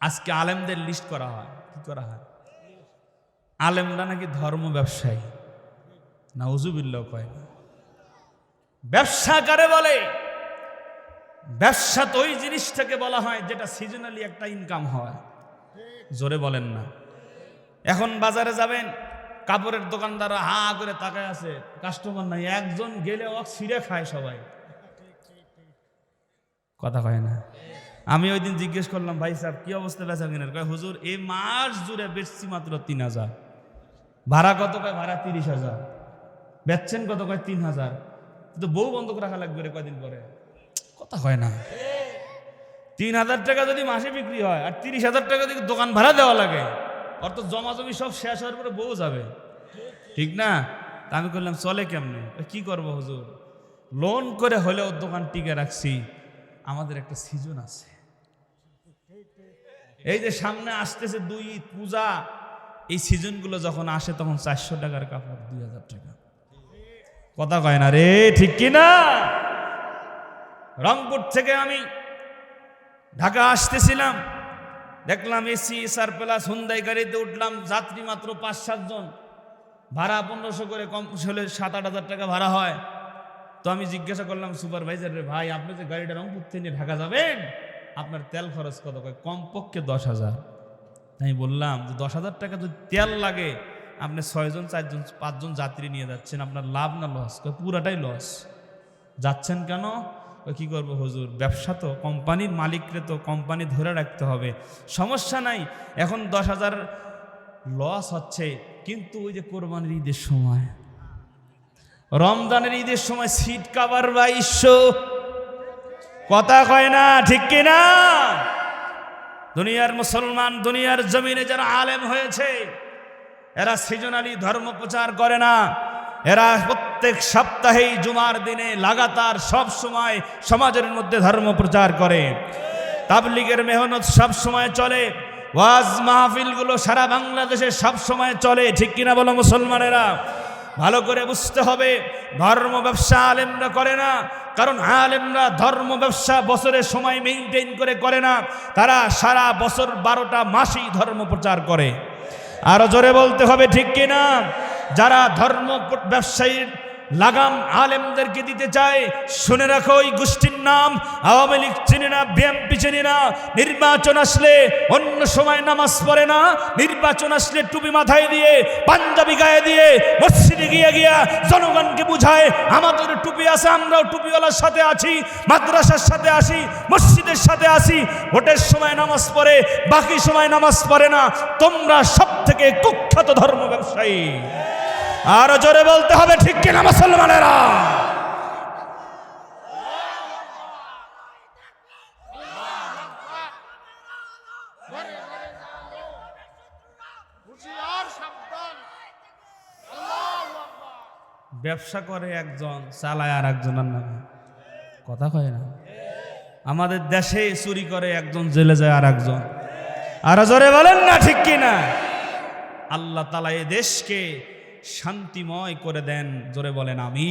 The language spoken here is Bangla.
আজকে আলেমদের লিস্ট করা হয়। কি করা হয়? আলেমরা নাকি ধর্ম ব্যবসায়ী। না উজুবিল্লাহ কয় না। ব্যবসা কারে বলে? ব্যবসা তো ওই জিনিসটাকে বলা হয় যেটা সিজনালি একটা ইনকাম হয়। জোরে বলেন না। এখন বাজারে যাবেন, কাপড়ের দোকানদাররা হা করে তাকায় আছে। কাস্টমার নাই, একজন গেলে ও ছিঁড়ে খায় সবাই। কথা কয় না? আমি ওই দিন জিজ্ঞেস করলাম, ভাই সাহেব, কি অবস্থা বেচা কিনার কয়, হুজুর এই মাস জুড়ে বেচছি মাত্র তিন হাজার। ভাড়া কত? কয়, ভাড়া তিরিশ হাজার। বেচছেন কত? কয়, তিন হাজার। তো বউ বন্ধক রাখা লাগবে রে কয়দিন পরে। কথা হয় না। তিন হাজার টাকা যদি মাসে বিক্রি হয়, আর তিরিশ হাজার টাকা যদি দোকান ভাড়া দেওয়া লাগে অর্থ জমা জমি সব শেষ হওয়ার পরে বউ যাবে। ঠিক না? তা আমি করলাম চলে কেমনে? কি করব হুজুর? লোন করে হলেও দোকান টিকে রাখছি। আমাদের একটা সিজন আছে। এই যে সামনে আসতেছে দুই পূজা, এই সিজনগুলো যখন আসে তখন চারশো টাকার কাপড়, দুই হাজার টাকা। কথা কয় না রে, ঠিক কি না? রংপুর থেকে আমি ঢাকা আসতেছিলাম, দেখলাম এসি এসআর প্লাস হুন্দাই গাড়িতে উঠলাম, যাত্রী মাত্র পাঁচ সাতজন ভাড়া পনেরোশো করে কম হলে সাত, আট হাজার টাকা ভাড়া হয়। তো আমি জিজ্ঞাসা করলাম, সুপারভাইজার রে ভাই, আপনি যে গাড়িটা রংপুর থেকে ঢাকা যাবেন? আপনার তেল খরচ কত? কয়, কমপক্ষে দশ হাজার। আমি বললাম যে দশ হাজার টাকা যদি তেল লাগে, আপনি ছয়জন চারজন পাঁচজন যাত্রী নিয়ে যাচ্ছেন, আপনার লাভ না লস পুরাটাই লস যাচ্ছেন কেন? কি করব হুজুর? ব্যবসা তো, কোম্পানির মালিককে তো কোম্পানি ধরে রাখতে হবে। সমস্যা নাই, এখন দশ হাজার লস হচ্ছে, কিন্তু ওই যে কোরবানির ঈদের সময়। রমজানের ঈদের সময় সিট কাভার বাইশশো কথা কয় না, ঠিক কিনা? দুনিয়ার মুসলমান, দুনিয়ার জমিনে যারা আলেম হয়েছে, এরা সিজনালি ধর্ম প্রচার করে না। এরা প্রত্যেক সপ্তাহেই জুমার দিনে লাগাতার সব সময় সমাজের মধ্যে ধর্ম প্রচার করে। তাবলিগের মেহনত সব সময় চলে, ওয়াজ মাহফিলগুলো সারা বাংলাদেশে সব সময় চলে, ঠিক কিনা বলো মুসলমানেরা? ভালো করে বুঝতে হবে। ধর্ম ব্যবসা আলেমরা করে না, কারণ আলেমরা ধর্ম ব্যবসা বছরের সময় মেনটেন করে করে না। তারা সারা বছর বারোটা মাসেই ধর্ম প্রচার করে। আরও জোরে বলতে হবে ঠিক কিনা? যারা ধর্ম ব্যবসায়ীর লাগাম আলেমদেরকে দিতে চায়। শুনে রাখো ওই গোষ্ঠীর নাম। আওয়ামী লীগ চিনি না বিএমপি চিনি না। নির্বাচন আসলে অন্য সময় নামাজ পড়ে না। নির্বাচন আসলে টুপি মাথায় দিয়ে, পাঞ্জাবি গায়ে দিয়ে, মসজিদে গিয়ে গিয়া জনগণকে বুঝায়, আমাদের টুপি আছে, আমরাও টুপিওয়ালার সাথে আছি, মাদ্রাসার সাথে আসি, মসজিদের সাথে আসি। ভোটের সময় নামাজ পড়ে, বাকি সময় নামাজ পড়ে না। তোমরা সব থেকে কুখ্যাত ধর্ম ব্যবসায়ী আরও জোরে বলতে হবে, ঠিক কিনা মুসলমানেরা? ব্যবসা করে একজন, চালায় আর একজনের নামে। কথা কয় না? আমাদের দেশে চুরি করে একজন, জেলে যায় আর একজন আর জোরে বলেন না, ঠিক কি না আল্লাহ তালা এ দেশকে শান্তিময় করে দেন জোরে বলেন আমি